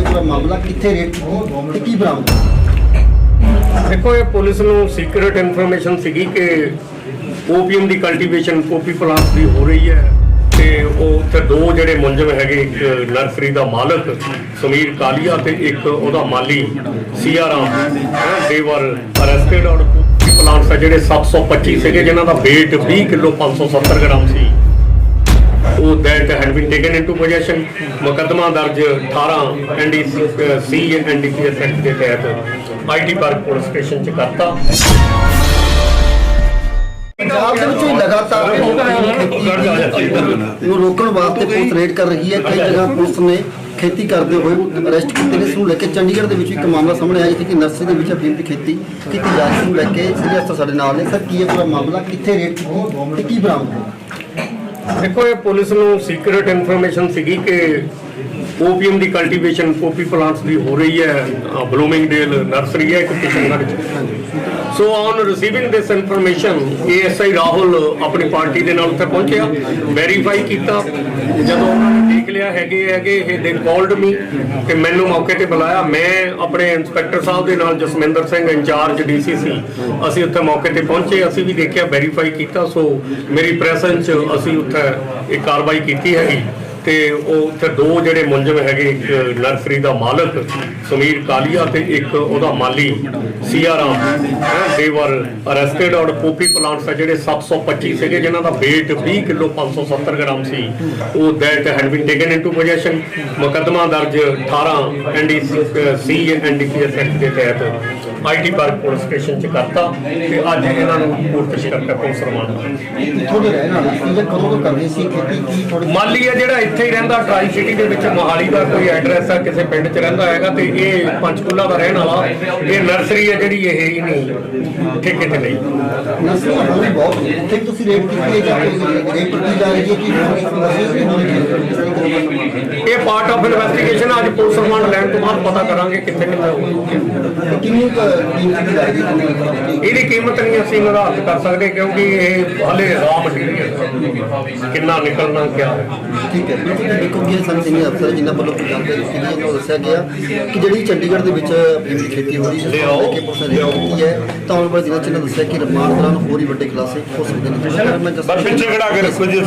ਪੂਰਾ ਮਾਮਲਾ ਕਿੱਥੇ ਰੇਟ ਕੀਤੀ ਤੇ ਕੀ ਬਰਾਮਦ? ਦੇਖੋ ਇਹ ਪੁਲਿਸ ਨੂੰ ਸੀਕ੍ਰੀਟ ਇਨਫੋਰਮੇਸ਼ਨ ਸੀਗੀ ਕਿ ਓਪੀਐਮ ਦੀ ਕਲਟੀਵੇਸ਼ਨ ਪੋਪੀ ਪਲਾਂਟ ਦੀ ਹੋ ਰਹੀ ਹੈ ਤੇ ਉਹ ਉੱਥੇ ਦੋ ਜਿਹੜੇ ਮੁੰਜਮ ਹੈਗੇ ਇੱਕ ਨਰਸਰੀ ਦਾ ਮਾਲਕ ਸਮੀਰ ਕਾਲੀਆ ਤੇ ਇੱਕ ਉਹਦਾ ਮਾਲੀ ਸੀਆਰਾਮ ਦੇਵਰ ਅਰੈਸਟਡ ਔਰ ਪਲਾਂਟਸ ਜਿਹੜੇ 725 ਸੀਗੇ ਜਿਨ੍ਹਾਂ ਦਾ weight 20 ਕਿਲੋ 570 ਗ੍ਰਾਮ ਸੀ ਉਹ that had been taken into possession ਮੁਕੱਦਮਾ ਦਰਜ 18 ਐਨਡੀਸੀ ਐਨਡੀਪੀਐਸ ਐਕਟ ਦੇ ਤਹਿਤ ਆਈਟੀ ਪਾਰਕ ਪੁਲਿਸ ਸਟੇਸ਼ਨ ਚ ਕਰਤਾ। ਪੰਜਾਬ ਦੇ ਵਿੱਚ ਵੀ ਲਗਾਤਾਰ ਨੂੰ। ਰੋਕਣ ਵਾਸਤੇ ਪੁਲਿਸ ਰੇਡ ਕਰ ਰਹੀ ਹੈ। ਕਈ ਜਗ੍ਹਾ ਪੁਲਿਸ ਨੇ ਖੇਤੀ ਕਰਦੇ ਹੋਏ ਅਰੈਸਟ ਕੀਤੇ ਨੇ। ਇਸ ਨੂੰ ਲੈ ਕੇ ਚੰਡੀਗੜ੍ਹ ਦੇ ਵਿੱਚ ਇੱਕ ਮਾਮਲਾ ਸਾਹਮਣੇ ਆਇਆ ਜਿੱਥੇ ਕਿ ਨਰਸਰੀ ਦੇ ਵਿੱਚ ਅਫੀਮ ਦੀ ਖੇਤੀ ਕੀਤੀ ਜਾ ਰਹੀ ਸੀ। ਨੂੰ ਲੈ ਕੇ ਸੀਨੀਅਰ ਸਾਡੇ ਨਾਲ ਨੇ। ਸਰ ਕੀ ਹੈ ਪੂਰਾ ਮਾਮਲਾ ਕਿੱਥੇ ਰੇਡ ਕੀਤੀ ਤੇ ਕੀ ਬਰਾਮਦ ਹੋਇਆ? ਦੇਖੋ ਇਹ ਪੁਲਿਸ ਨੂੰ ਸੀਕ੍ਰੀਟ ਇਨਫੋਰਮੇਸ਼ਨ ਸੀਗੀ ਕਿ ਓਪੀਐਮ ਦੀ ਕਲਟੀਵੇਸ਼ਨ ਪੋਪੀ ਪਲਾਂਟਸ ਦੀ ਹੋ ਰਹੀ ਹੈ ਬਲੂਮਿੰਗਡੇਲ ਨਰਸਰੀ ਹੈ, ਇੱਕ ਕਿਸ਼ਨਗੜ੍ਹ ਚ so on receiving this information ASI Rahul ਆਪਣੀ ਪਾਰਟੀ ਦੇ ਨਾਲ ਉੱਥੇ ਪਹੁੰਚਿਆ ਵੈਰੀਫਾਈ ਕੀਤਾ। ਜਦੋਂ ਉਹਨਾਂ ਨੇ ਦੇਖ ਲਿਆ, ਹੈਗੇ ਹੈਗੇ, ਇਹ ਦੇ ਕਾਲਡ ਮੀ ਤੇ ਮੈਨੂੰ ਮੌਕੇ ਤੇ ਬੁਲਾਇਆ। ਮੈਂ ਆਪਣੇ ਇੰਸਪੈਕਟਰ ਸਾਹਿਬ ਦੇ ਨਾਲ, ਜਸਮਿੰਦਰ ਸਿੰਘ, ਇੰਚਾਰਜ ਡੀਸੀਸੀ ਅਸੀਂ ਉੱਥੇ ਮੌਕੇ ਤੇ ਪਹੁੰਚੇ, ਅਸੀਂ ਵੀ ਦੇਖਿਆ ਵੈਰੀਫਾਈ ਕੀਤਾ। ਸੋ ਮੇਰੀ ਪ੍ਰੈਸੈਂਸ ਚ ਅਸੀਂ ਉੱਥੇ ਇਹ ਕਾਰਵਾਈ ਕੀਤੀ ਹੈਗੀ। ਤੇ ਉਹ ਉੱਥੇ ਦੋ ਜਿਹੜੇ ਮੁੰਜਮ ਹੈਗੇ ਇੱਕ ਨਰਸਰੀ ਦਾ ਮਾਲਕ ਸਮੀਰ ਕਾਲੀਆ ਤੇ ਇੱਕ ਉਹਦਾ ਮਾਲੀ ਸੀਆਰਾਮ ਦੇਵਰ ਅਰੈਸਟਡ ਔਰ ਪੋਪੀ ਪਲਾਂਟਸ ਆ ਜਿਹੜੇ 725 ਸੀਗੇ ਜਿਨ੍ਹਾਂ ਦਾ weight 20 ਕਿਲੋ 570 ਗ੍ਰਾਮ ਸੀ। ਉਹ that had been taken into possession ਮੁਕੱਦਮਾ ਦਰਜ 18 ਐਨਡੀਸੀ ਐਨਡੀਪੀਐਸ ਐਕਟ ਦੇ ਤਹਿਤ ਆਈਟੀ ਪਾਰਕ ਪੁਲਿਸ ਸਟੇਸ਼ਨ ਚ ਕਰਤਾ ਤੇ ਅੱਜ ਇਹਨਾਂ ਨੂੰ ਕੋਰਟ ਚ ਕਰਕੇ ਪੁਲਿਸ ਕਿੱਥੋਂ ਦੇ ਰਹਿਣ ਸੀ? ਕਦੋਂ ਤੋਂ ਕਰ ਰਹੇ ਸੀ ਕੀ ਥੋੜੀ ਮਾਲੀ ਆ ਜਿਹੜਾ ਇੱਥੇ ਹੀ ਰਹਿੰਦਾ ਟਰਾਈ ਸਿਟੀ ਦੇ ਵਿੱਚ ਮੋਹਾਲੀ ਦਾ ਕੋਈ ਐਡਰੈਸ ਆ ਕਿਸੇ ਪਿੰਡ 'ਚ ਰਹਿੰਦਾ ਹੈਗਾ ਤੇ ਇਹ ਪੰਚਕੂਲਾ ਦਾ ਰਹਿਣ ਵਾਲਾ ਇਹ ਨਰਸਰੀ ਹੈ ਜਿਹੜੀ ਇਹ ਹੀ ਨਹੀਂ ਠੇਕੇ ਤੇ ਲਈ ਨਸਲ ਹੋਣੀ ਬਹੁਤ ਹੈ। ਵੀ ਤੁਸੀਂ ਰੇਟ ਕੀਤੀ ਜਾ ਰਹੀ ਹੈ ਰੇਟ ਕੀਤੀ ਜਾ ਰਹੀ ਹੈ ਕਿ ਇਹ ਪਾਰਟ ਆਫ ਇਨਵੈਸਟੀਗੇਸ਼ਨ ਅੱਜ ਪੁਲਿਸ ਰਿਮਾਂਡ ਲੈਣ ਤੋਂ ਬਾਅਦ ਪਤਾ ਕਰਾਂਗੇ ਕਿੱਥੇ ਕਿੱਥੇ ਹੋਊਗਾ ਹੈ ਕਿੰਨੀ ਹੈ ਇਹਦੀ ਕੀਮਤ ਨਹੀਂ ਅਸੀਂ ਨਿਰਧਾਰਿਤ ਕਰ ਸਕਦੇ ਕਿਉਂਕਿ ਇਹ ਹਾਲੇ ਰਾ ਮਟੀਰੀਅਲ ਕਿੰਨਾ ਨਿਕਲਣਾ ਕਿਆ ਹੈ ਠੀਕ ਹੈ ਬਿਲਕੁਲ ਜੀ ਦੇਖੋ ਸਾਨੂੰ ਸੀਨੀਅਰ ਅਫਸਰ ਜਿਨ੍ਹਾਂ ਵੱਲੋਂ ਕੋਈ ਜਾਣਕਾਰੀ ਦਿੱਤੀ ਗਈ ਹੈ ਦੱਸਿਆ ਗਿਆ ਕਿ ਜਿਹੜੀ ਚੰਡੀਗੜ੍ਹ ਦੇ ਵਿੱਚ ਅਫੀਮ ਦੀ ਖੇਤੀ ਹੋ ਰਹੀ ਹੈ, ਜਿਸ ਪੁਲਿਸ ਨੇ ਕੀਤੀ ਹੈ, ਤਾਂ ਆਉਣ ਵਾਲੇ ਦਿਨਾਂ ਚ ਇਹਨਾਂ ਦੱਸਿਆ ਕਿ ਰਿਮਾਂਡ ਦੌਰਾਨ ਹੋਰ ਹੀ ਵੱਡੇ ਖੁਲਾਸੇ ਹੋ ਸਕਦੇ ਨੇ। ਮੈਂ ਜਸਪ੍ਰੀਤ ਪਿੱਛੇ ਖੜਾ ਕੇ ਰੱਖੋ ਜੀ